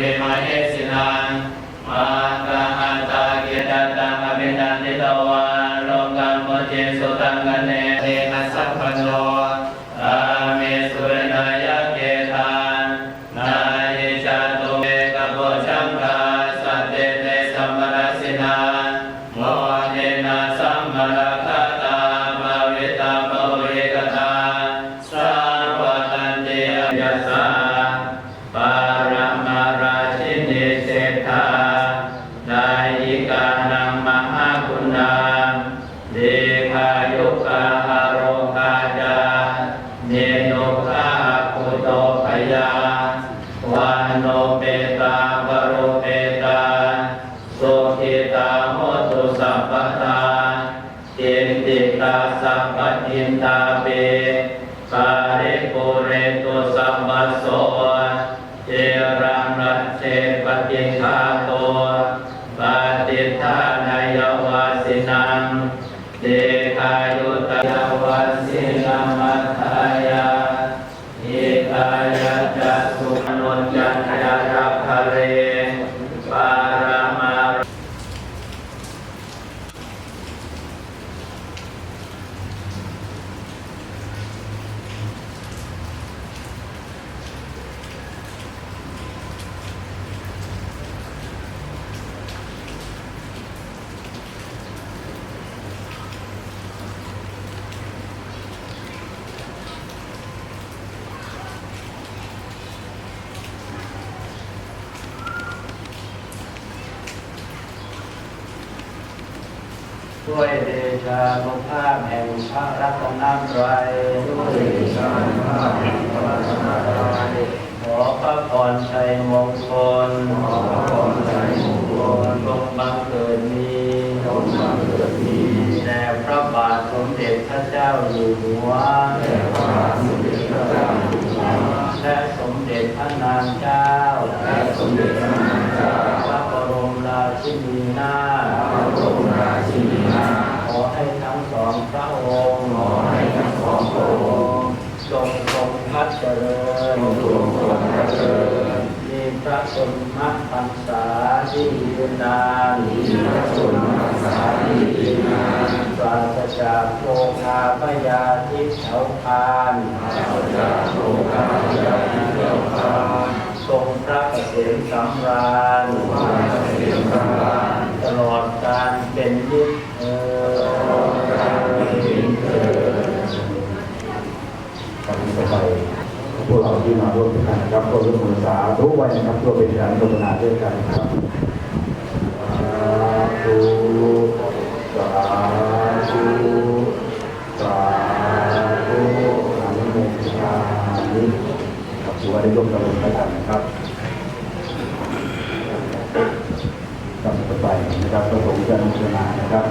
เอมาเอสินังมาตังอันตาเกียรตังอภินันทิตวาโลกัมโมเจสุตังกัน เปตาวโรเปตาสุขิตาโหตุสัพพทาเจนติตาสัพพทินตาเป ปาริปุเรตุสัมปัสโสเจรังรัสเสปฏิฆาโตปาติทานายาวาสินังเดคายุตยาวาสินังมัทธายาเอกายะจัสสุขนนจันทยารัพะเรปารามา ด้วยเดชานุภาพแห่งพระรัตนตรัยด้วยเดชานุภาพแห่งพระรัตนตรัยขอพระพรชัยมงคลขอพระพรชัยมงคลจงบังเกิดมีจงบังเกิดมีแด่พระบาทสมเด็จพระเจ้าอยู่หัวแด่พระบาทสมเด็จพระเจ้าอยู่หัวและสมเด็จพระนางเจ้าและสมเด็จพระนางเจ้าพระบรมราชินีนาถ ขอให้ทั้งสองพระองค์ขอให้ทั้งสองพระองค์จงทรงพัฒเจ ริญจงทรงพัฒเจริญมีพระชนมพรรษาที่ยืนนานมีพระชนมพรรษาที่ยืนนานปราศจากโลกาพยาธิเฉาพานปราศจากโลกาพยาธิเฉาพานทรงพระเกษมสำราญพระเกษมสำราญตลอดการเป็นยุคเออครับต่อไป พวกเราที่มาร่วมกันนะครับก็ร่วมมือสาธุไว้นะครับเพื่อเป็นการพัฒนาด้วยกันครับสาธุสาธุสาธุอนุโมทนามิครับถือว่าได้ร่วมกันด้วยกันนะครับกับต่อไปนะครับประสงค์จะนุโมทนานะครับ